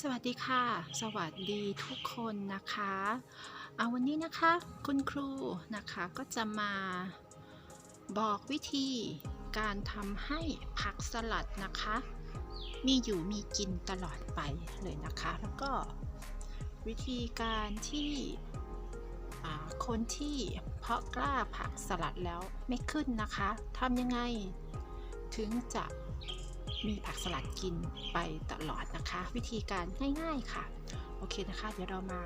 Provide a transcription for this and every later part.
สวัสดีค่ะ สวัสดีทุกคนนะคะเอาวันนี้นะคะ คุณครูนะคะก็จะมาบอกวิธีการทำให้ผักสลัดนะคะ มีอยู่มีกินตลอดไปเลยนะคะ แล้วก็วิธีการที่คนที่เพาะกล้าผักสลัดแล้วไม่ขึ้นนะคะทำยังไงถึงจะ มีผักสลัดกินไปตลอดนะคะ วิธีการง่ายๆค่ะ โอเคนะคะ เดี๋ยวเรามา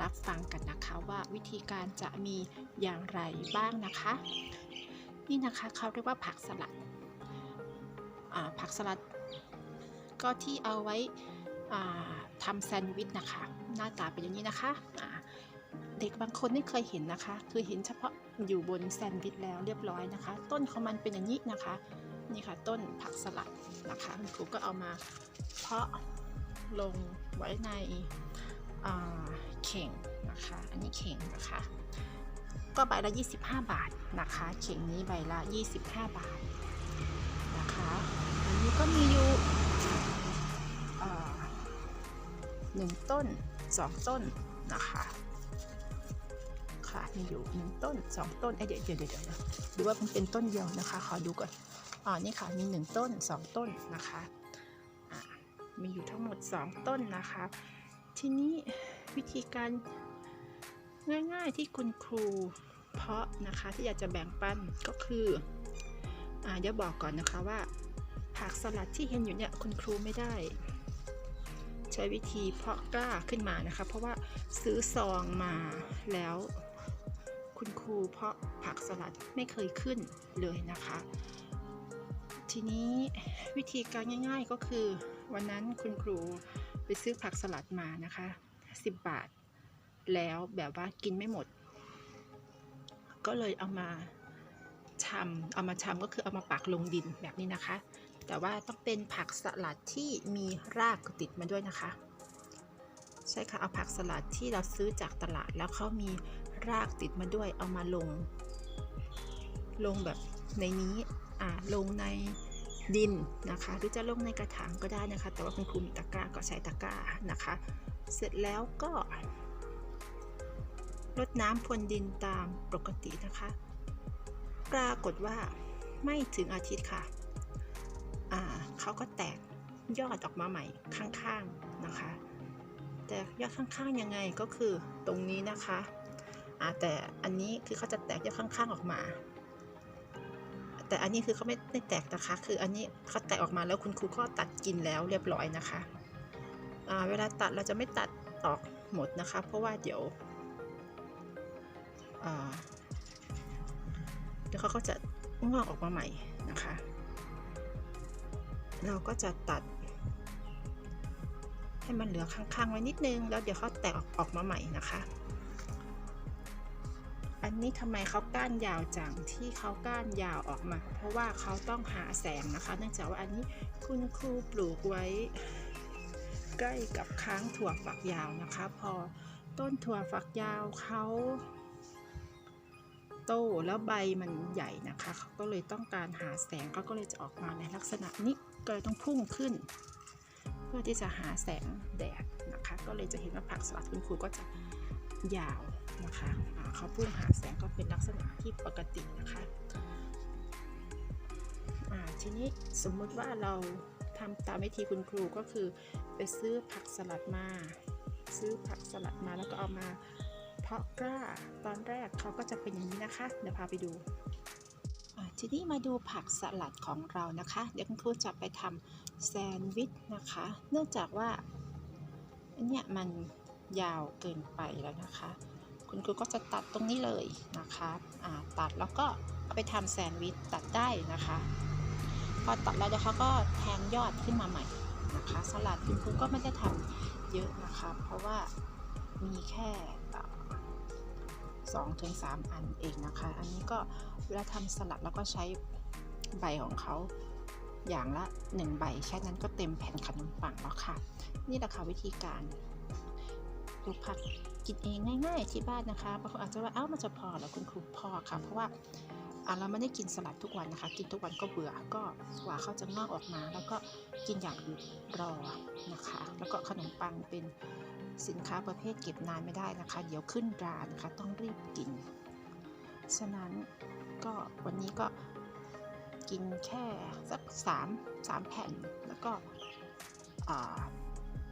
รับฟังกันนะคะว่าวิธีการจะมีอย่างไรบ้างนะคะ นี่นะคะเขาเรียกว่าผักสลัดผักสลัด ก็ที่เอาไว้อ่าทำแซนด์วิชนะคะ หน้าตาเป็นอย่างนี้นะคะเด็กบางคนไม่เคยเห็นนะคะ คือเห็นเฉพาะอยู่บนแซนด์วิชแล้วเรียบร้อยนะคะ ต้นของมันเป็นอย่างนี้นะคะ นี่ค่ะต้นผักสลัดนะคะคุณครูก็เอามาเพาะลงไว้ในเข่งนะคะอันนี้เข่งนะคะก็ใบละ 25 บาทนะคะ เข่งนี้ใบละ 25 บาทนะคะอันนี้ก็มีอยู่หนึ่งต้นสองต้นนะคะค่ะมีอยู่หนึ่งต้นสองต้นเอ้ยเดียเดี๋ยวเดี๋ยวเดี๋ยวดูว่ามันเป็นต้นเดียวนะคะ ขอดูก่อน อ๋อนี่ค่ะมี 1 ต้น 2 ต้นนะคะมีอยู่ทั้งหมด 2 ต้นนะคะ ทีนี้วิธีการง่ายๆที่คุณครูเพาะนะคะที่อยากจะแบ่งปันก็คืออ่าเดี๋ยวบอกก่อนนะคะว่า ผักสลัดที่เห็นอยู่เนี่ยคุณครูไม่ได้ ใช้วิธีเพาะกล้าขึ้นมานะคะ เพราะว่าซื้อซองมาแล้ว คุณครูเพาะผักสลัดไม่เคยขึ้นเลยนะคะ ทีนี้วิธีการง่าย ๆก็คือ วันนั้นคุณครูไปซื้อผักสลัดมานะคะ 10 บาท แล้วแบบว่ากินไม่หมด ก็เลยเอามาชำเอามาชำก็คือเอามาปักลงดินแบบนี้นะคะ แต่ว่าต้องเป็นผักสลัดที่มีรากติดมาด้วยนะคะ ใช่ค่ะเอาผักสลัดที่เราซื้อจากตลาดแล้วเขามีรากติดมาด้วยเอามาลง ลงแบบในนี้อ่าลงใน ดินนะคะ หรือจะลงในกระถางก็ได้นะคะ แต่ว่าคุณครูมีตะกร้าก็ใช้ตะกร้านะคะ เสร็จแล้วก็รดน้ำพรวนดินตามปกตินะคะ ปรากฏว่าไม่ถึงอาทิตย์ค่ะอ่าเขาก็แตกยอดออกมาใหม่ข้างๆนะคะ แต่ยอดข้างๆยังไงก็คือตรงนี้นะคะอ่าแต่อันนี้คือเขาจะแตกยอดข้างๆออกมา แต่อันนี้คือเขาไม่ได้แตกนะคะ คืออันนี้เขาแตกออกมาแล้วคุณครูก็ตัดกินแล้วเรียบร้อยนะคะเวลาตัดเราจะไม่ตัดออกหมดนะคะ เพราะว่าเดี๋ยวเดี๋ยวเขาก็จะงอกออกมาใหม่นะคะ เราก็จะตัด ให้มันเหลือข้างๆไว้นิดนึง แล้วเดี๋ยวเขาแตกออกมาใหม่นะคะ นนี้ทำไมเขาก้านยาวจังที่เขาก้านยาวออกมา เพราะว่าเขาต้องหาแสงนะคะ เนื่องจากว่าอันนี้คุณครูปลูกไว้ ใกล้กับค้างถั่วฝักยาวนะคะ พอต้นถั่วฝักยาวเขาโตแล้วใบมันใหญ่นะคะเขาก็เลยต้องการหาแสงเขาก็เลยจะออกมาในลักษณะนี้ก็เลยต้องพุ่งขึ้น เพื่อที่จะหาแสงแดดนะคะ ก็เลยจะเห็นว่าผักสลัดคุณครูก็จะ ยาวนะคะเขาพุ่งหาแสงก็เป็นลักษณะที่ปกตินะคะทีนี้สมมุติว่าเราทำตามวิธีคุณครูก็คือไปซื้อผักสลัดมา ซื้อผักสลัดมาแล้วก็เอามาเพาะกล้าตอนแรกเขาก็จะเป็นอย่างนี้นะคะ เดี๋ยวพาไปดูทีนี้มาดูผักสลัดของเรานะคะ เดี๋ยวคุณครูจะไปทำแซนด์วิชนะคะ เนื่องจากว่าอันเนี้ยมัน ยาวเกินไปแล้วนะคะ คุณครูก็จะตัดตรงนี้เลยนะคะตัดแล้วก็เอาไปทำแซนด์วิชตัดได้นะคะ พอตัดแล้วเดี๋ยวเขาก็แทงยอดขึ้นมาใหม่นะคะสลัดคุณครูก็ไม่ได้ทำเยอะนะคะ เพราะว่ามีแค่สองถึงสามอันเองนะคะ อันนี้ก็เวลาทำสลัดแล้วก็ใช้ใบของเขาอย่างละหนึ่งใบแค่นั้นก็เต็มแผ่นขนมปังแล้วค่ะ นี่แหละค่ะวิธีการ ปลูกผักกินเองง่าย ๆ ที่บ้านนะคะบางคนอาจจะว่าเอ้ามันจะพอเหรอคุณครูพอค่ะ เพราะว่าเราไม่ได้กินสลัดทุกวันนะคะ กินทุกวันก็เบื่อก็กว่าเขาจะงอกออกมา แล้วก็กินอย่างอื่นรอนะคะ แล้วก็ขนมปังเป็นสินค้าประเภทเก็บนานไม่ได้นะคะ เดี๋ยวขึ้นรานะคะต้องรีบกิน ฉะนั้นก็วันนี้ก็กินแค่สักสามสามแผ่น แล้วก็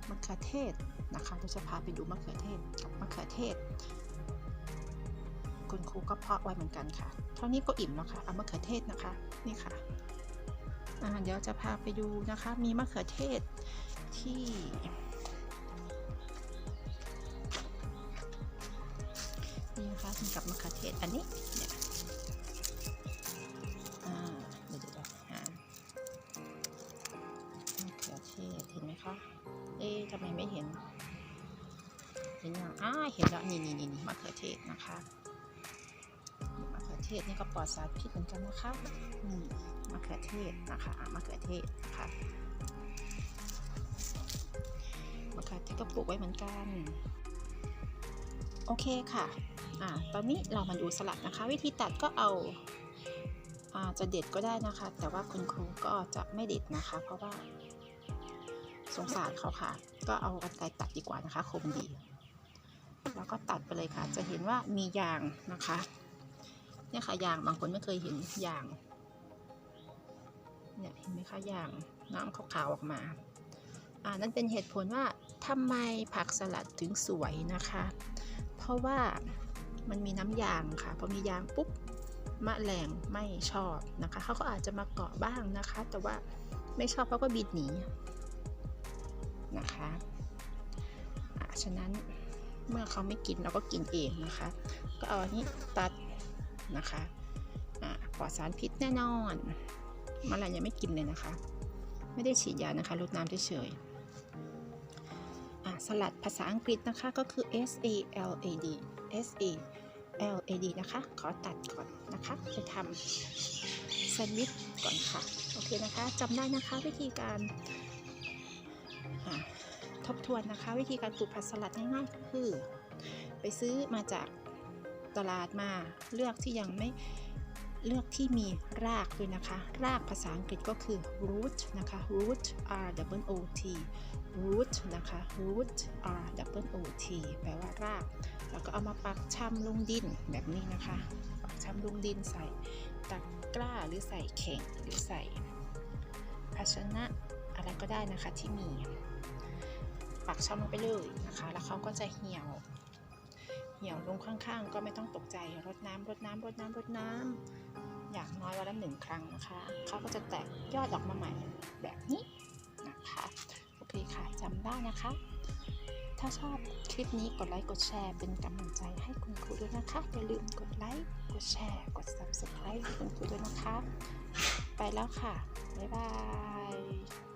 มะเขือเทศ นะคะเราจะพาไปดูมะเขือเทศกับมะเขือเทศ คุณครูก็เพาะไว้เหมือนกันค่ะ เท่านี้ก็อิ่มแล้วค่ะเอามะเขือเทศนะคะนี่ค่ะเดี๋ยวจะพาไปดูนะคะ มีมะเขือเทศที่นี่นะคะมีกับมะเขือเทศอันนี้เนี่ยเดี๋ยวเดี๋ยวเดี๋ยวหามะเขือเทศเห็นไหมคะ เอ๊ะทำไมไม่เห็น เห็นยังอ่าเห็นแล้วนี่นี่นี่นมะเขือเทศนะคะมะเขือเทศนี่ก็ปลอดสารพิษเหมือนกันนะคะนี่มะเขือเทศนะคะอะมะเขือเทศนะคะมะเขือเทศก็ปลูกไว้เหมือนกัน โอเคค่ะอ่าตอนนี้เรามาดูสลัดนะคะ วิธีตัดก็เอาอ่าจะเด็ดก็ได้นะคะ แต่ว่าคุณครูก็จะไม่เด็ดนะคะ เพราะว่าสงสารเขาค่ะ ก็เอากรรไกรตัดดีกว่านะคะคมดี แล้วก็ตัดไปเลยค่ะ จะเห็นว่ามียางนะคะเนี่ยค่ะยางบางคนไม่เคยเห็นยางเนี่ยเห็นไหมคะยางน้ำขาวๆออกมาอ่านั่นเป็นเหตุผลว่าทำไมผักสลัดถึงสวยนะคะ เพราะว่ามันมีน้ำยางค่ะพอมียางปุ๊บมะแรงไม่ชอบนะคะเขาก็อาจจะมาเกาะบ้างนะคะ แต่ว่าไม่ชอบเขาก็บิดหนีนะคะอ่าฉะนั้น เมื่อเขาไม่กินเราก็กินเองนะคะ ก็เอาอันนี้ตัดนะคะปลอดสารพิษแน่นอนมะลายยังไม่กินเลยนะคะ ไม่ได้ฉีดยานะคะลดน้ำเฉยๆอ่าสลัดภาษาอังกฤษนะคะก็คือ S A L A D S A L A D นะคะ ขอตัดก่อนนะคะไปทำแซนด์วิชก่อนค่ะ โอเคนะคะจำได้นะคะวิธีการ ทบทวนนะคะ วิธีการปลูกผักสลัดง่ายๆก็คือ ไปซื้อมาจากตลาดมาเลือกที่ยังไม่เลือกที่มีรากด้วยนะคะ รากภาษาอังกฤษก็คือ root นะคะ root r w o t root นะคะ root r w o t แปลว่าราก แล้วก็เอามาปักชำลงดินแบบนี้นะคะ ปักชำลงดินใส่ตะกร้าหรือใส่เข่งหรือใส่ภาชนะ อะไรก็ได้นะคะที่มี ปักช่องลงไปเลยนะคะ แล้วเขาก็จะเหี่ยว เหี่ยวลงข้างๆ ก็ไม่ต้องตกใจรดน้ำรดน้ำรดน้ำรดน้ำอย่างน้อยวันละหนึ่งครั้งนะคะเขาก็จะแตกยอดออกมาใหม่แบบนี้นะคะโอเคค่ะจำได้นะคะ ถ้าชอบคลิปนี้กดไลค์กดแชร์เป็นกำลังใจให้คุณครูด้วยนะคะอย่าลืมกดไลค์กดแชร์กด subscribe ให้คุณครูด้วยนะคะ ไปแล้วค่ะ บ๊ายบาย